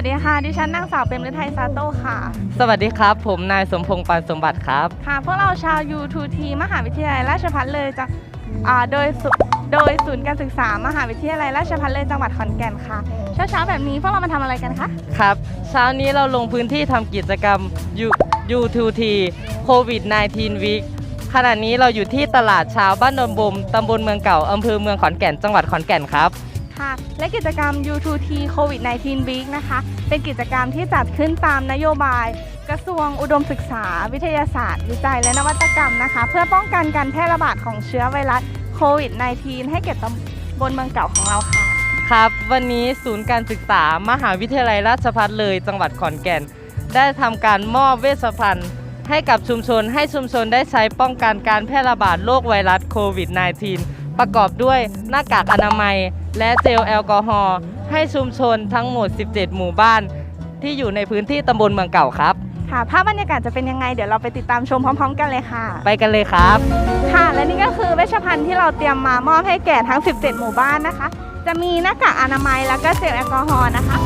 วัสดีค่ะ ดิฉันนางสาวเปรมฤทัยซาโต้ค่ะ สวัสดีครับ ผมนายสมพงษ์ปานสมบัติครับ ค่ะ พวกเราชาว U2T มหาวิทยาลัยราชภัฏเลยจะอ่าโดยศูโดยศูนย์การศึกษามหาวิทยาลัยราชภัฏเลยจังหวัดขอนแก่นค่ะ เช้าเช้าๆแบบนี้พวกเรามาทำอะไรกันคะ ครับ เช้านี้เราลงพื้นที่ทำกิจกรรม U- U2T COVID 19 Week ขณะนี้เราอยู่ที่ตลาดเช้าบ้านนนบมตำบลเมืองเก่าอำเภอเมืองขอนแก่น จังหวัดขอนแก่นครับ ค่ะ และกิจกรรม U2T COVID 19 Week นะคะ เป็นกิจกรรมที่จัดขึ้นตามนโยบาย กระทรวงอุดมศึกษา วิทยาศาสตร์ วิจัยและนวัตกรรมนะคะ เพื่อป้องกันการแพร่ระบาดของเชื้อไวรัสโควิด -19 ให้แก่ตำบลเมืองเก่าของเราค่ะ ครับ วันนี้ศูนย์การศึกษามหาวิทยาลัยราชภัฏเลย จังหวัดขอนแก่น ได้ทำการมอบเวชภัณฑ์ให้กับชุมชนให้ชุมชนได้ใช้ป้องกันการแพร่ระบาดโรคไวรัสโควิด -19 ประกอบด้วยหน้ากากอนามัย และเจลแอลกอฮอล์ให้ชุมชนทั้งหมด 17 หมู่บ้าน ที่อยู่ในพื้นที่ตำบลเมืองเก่าครับ ค่ะภาพบรรยากาศจะเป็นยังไง เดี๋ยวเราไปติดตามชมพร้อม ๆ กันเลยค่ะ ไปกันเลยครับ ค่ะ และนี่ก็คือเวชภัณฑ์ที่เราเตรียมมามอบให้แก่ทั้ง 17 หมู่บ้านนะคะ จะมีหน้ากากอนามัยแล้วก็เจลแอลกอฮอล์นะคะ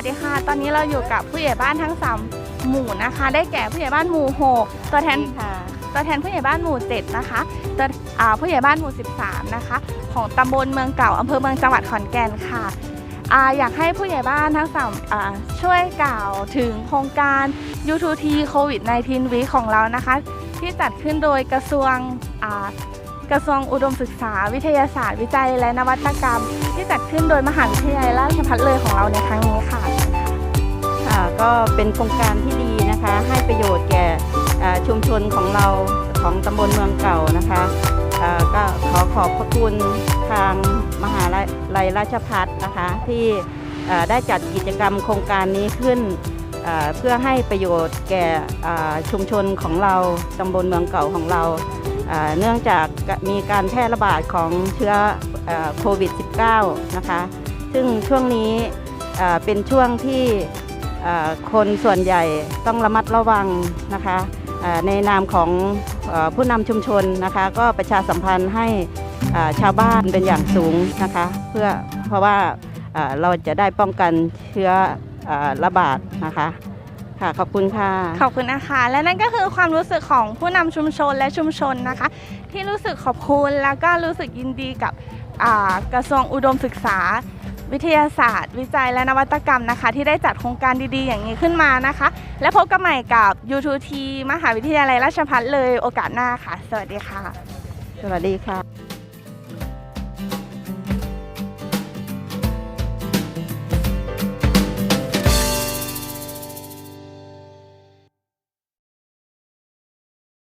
วัสดีค่ะ ตอนนี้เราอยู่กับผู้ใหญ่บ้านทั้ง3หมู่นะคะ ได้แก่ผู้ใหญ่บ้านหมู่6ตัวแทนตัวแทนผู้ใหญ่บ้านหมู่7นะคะตัวอ่าผู้ใหญ่บ้านหมู่ 13 นะคะ ของตำบลเมืองเก่าอำเภอเมืองจังหวัดขอนแก่นค่ะอาอยากให้ผู้ใหญ่บ้านทั้งสามอ่าช่วยกล่าวถึงโครงการ U2T COVID 19 Week ของเรานะคะ ที่จัดขึ้นโดยกระทรวงอ่า กระทรวงอุดมศึกษา วิทยาศาสตร์ วิจัย และนวัตกรรม ที่จัดขึ้นโดยมหาวิทยาลัยราชภัฏเลยของเราในครั้งนี้ค่ะค่ะก็เป็นโครงการที่ดีนะคะ ให้ประโยชน์แก่ชุมชนของเราของตำบลเมืองเก่านะคะก็ขอขอบพระคุณทางมหาลัยราชพัฒนะคะ ที่ได้จัดกิจกรรมโครงการนี้ขึ้นเพื่อให้ประโยชน์แก่ชุมชนของเราตำบลเมืองเก่าของเรา เนื่องจากมีการแพร่ระบาดของเชื้อโควิด -19 นะคะ ซึ่งช่วงนี้เป็นช่วงที่คนส่วนใหญ่ต้องระมัดระวังนะคะในนามของอผู้นำชุมชนนะคะ ก็ประชาสัมพันธ์ให้ชาวบ้านเป็นอย่างสูงนะคะ เพื่อเพราะว่าเราจะได้ป้องกันเชื้ออระบาดนะคะ ค่ะขอบคุณค่ะ ขอบคุณนะคะ และนั่นก็คือความรู้สึกของผู้นำชุมชนและชุมชนนะคะ ที่รู้สึกขอบคุณแล้วก็รู้สึกยินดีกับอ่ากระทรวงอุดมศึกษา วิทยาศาสตร์ วิจัยและนวัตกรรมนะคะ ที่ได้จัดโครงการดีๆ อย่างนี้ขึ้นมานะคะ และพบกันใหม่กับ U2T มหาวิทยาลัยราชภัฏเลยโอกาสหน้าค่ะ สวัสดีค่ะ สวัสดีค่ะ